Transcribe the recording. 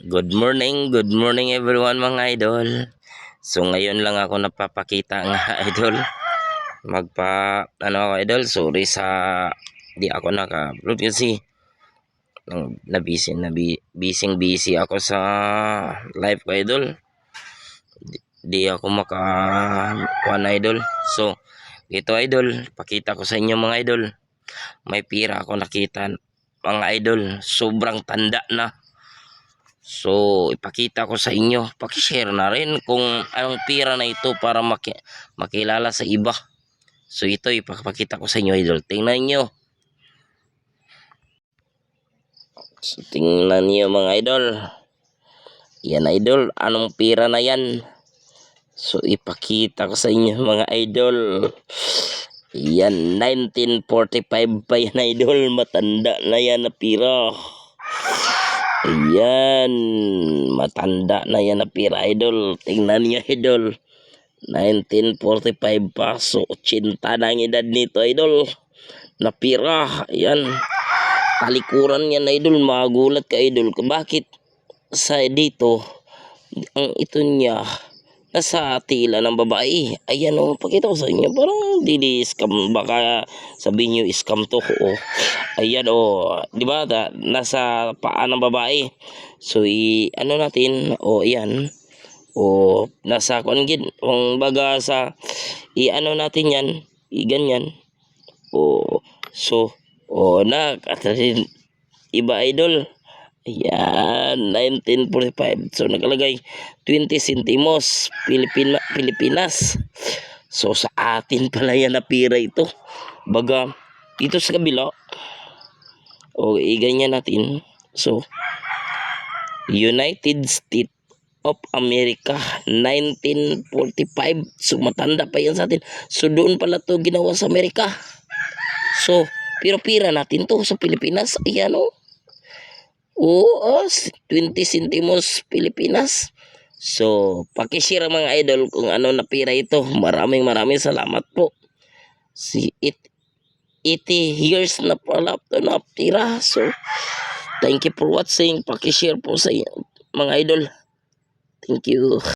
Good morning, good morning everyone mga idol. So ngayon lang ako napapakita nga idol. Magpa ano ako idol, sorry sa di ako naka-upload kasi nang nabisi na busy busy ako sa live ko idol. Di, di ako maka kuha na idol. So ito idol, pakita ko sa inyo mga idol. May pira ako nakita mga idol, sobrang tanda na. So, ipakita ko sa inyo. Pakishare na rin kung anong pira na ito para maki makilala sa iba. So, ito ipapakita ko sa inyo, idol. Tingnan nyo. So, tingnan nyo mga idol. Yan, idol. Anong pira na yan? So, ipakita ko sa inyo mga idol. Yan, 1945 pa yan, idol. Matanda na yan na pira. Ayan, matanda na yan na pira, idol. Tingnan niya, idol. 1945 pa, so 80 na ang edad nito, idol. Na pira, ayan. Talikuran yan, idol. Magulat ka, idol. Bakit sa dito, ang ito niya, nasa tila ng babae. Ayan o, pakita ko sa inyo. Parang dili scam. Baka sabihin nyo scam to. O. Ayan o. Di ba? Da, nasa paa ng babae. So, i, ano natin? O, ayan. O, nasa kung. Kung baga sa, i, ano natin yan. I, ganyan. O, so, o, na, katarin, iba idol. Ayan, 1945. So, nakalagay 20 centimos, Pilipina, Pilipinas. So, sa atin pala yan na pira ito. Baga, dito sa kabila, o iganyan natin. So, United States of America 1945 so matanda pa yan sa atin so doon pala to ginawa sa Amerika so pero pira natin to sa Pilipinas ayan o Oo, 20 centimos Pilipinas. So, pakishare mga idol kung ano na pira ito. Maraming maraming salamat po. Si it 80 years na pala ito na pira. So, thank you for watching. Pakishare po sa mga idol. Thank you.